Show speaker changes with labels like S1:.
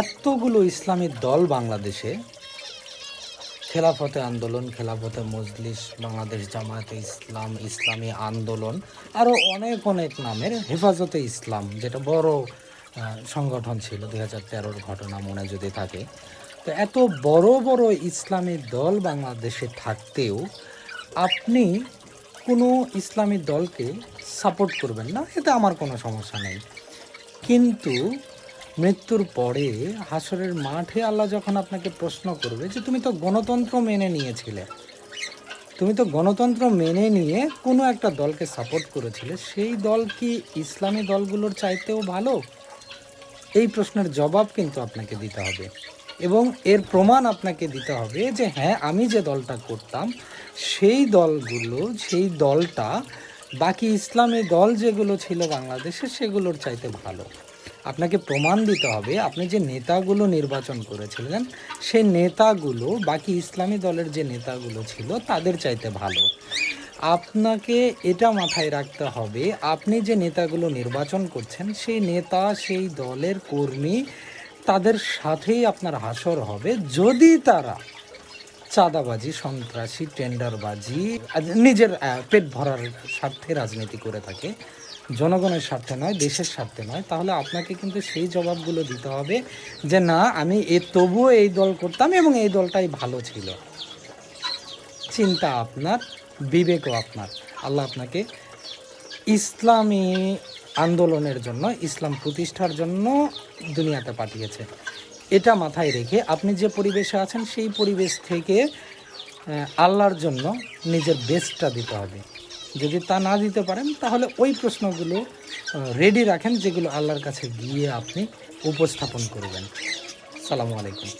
S1: এতগুলো ইসলামী দল বাংলাদেশে খেলাফতে আন্দোলন, খেলাফতে মজলিস, বাংলাদেশ জামায়াতে ইসলাম, ইসলামী আন্দোলন আরও অনেক অনেক নামের হেফাজতে ইসলাম, যেটা বড় সংগঠন ছিল দু হাজার তেরোর ঘটনা মনে যদি থাকে। তো এত বড় বড় ইসলামী দল বাংলাদেশে থাকতেও আপনি কোনো ইসলামী দলকে সাপোর্ট করবেন না, এতে আমার কোনো সমস্যা নেই। কিন্তু মৃত্যুর পরে হাসরের মাঠে আল্লাহ যখন আপনাকে প্রশ্ন করবে যে তুমি তো গণতন্ত্র মেনে নিয়েছিলে, তুমি তো গণতন্ত্র মেনে নিয়ে কোনো একটা দলকে সাপোর্ট করেছিলে, সেই দল কি ইসলামী দলগুলোর চাইতেও ভালো? এই প্রশ্নের জবাব কিন্তু আপনাকে দিতে হবে এবং এর প্রমাণ আপনাকে দিতে হবে যে হ্যাঁ আমি যে দলটা করতাম, সেই দলগুলো, সেই দলটা, বাকি ইসলামী দল যেগুলো ছিল বাংলাদেশে, সেগুলোর চাইতে ভালো। আপনাকে প্রমাণ দিতে হবে, আপনি যে নেতাগুলো নির্বাচন করেছিলেন সেই নেতাগুলো, বাকি ইসলামী দলের যে নেতাগুলো ছিল, তাদের চাইতে ভালো। আপনাকে এটা মাথায় রাখতে হবে, আপনি যে নেতাগুলো নির্বাচন করছেন, সেই নেতা, সেই দলের কর্মী, তাদের সাথেই আপনার হাসর হবে। যদি তারা চাঁদাবাজি, সন্ত্রাসী, টেন্ডারবাজি, নিজের পেট ভরার স্বার্থে রাজনীতি করে থাকে জনগণের স্বার্থে নয়, দেশের স্বার্থে নয়। তাহলে আপনাকে কিন্তু সেই জবাবগুলো দিতে হবে যে, না, আমি এ, তবুও এই দল করতাম এবং এই দলটাই ভালো ছিল। চিন্তা আপনার, বিবেকও আপনার। আল্লাহ আপনাকে ইসলামী আন্দোলনের জন্য, ইসলাম প্রতিষ্ঠার জন্য দুনিয়াতে পাঠিয়েছে। এটা মাথায় রেখে আপনি যে পরিবেশে আছেন, সেই পরিবেশ থেকে আল্লাহর জন্য নিজের বেস্টটা দিতে হবে। যদি তা না দিতে পারেন, তাহলে ওই প্রশ্নগুলো রেডি রাখেন, যেগুলো আল্লাহর কাছে গিয়ে আপনি উপস্থাপন করবেন। সালামু আলাইকুম।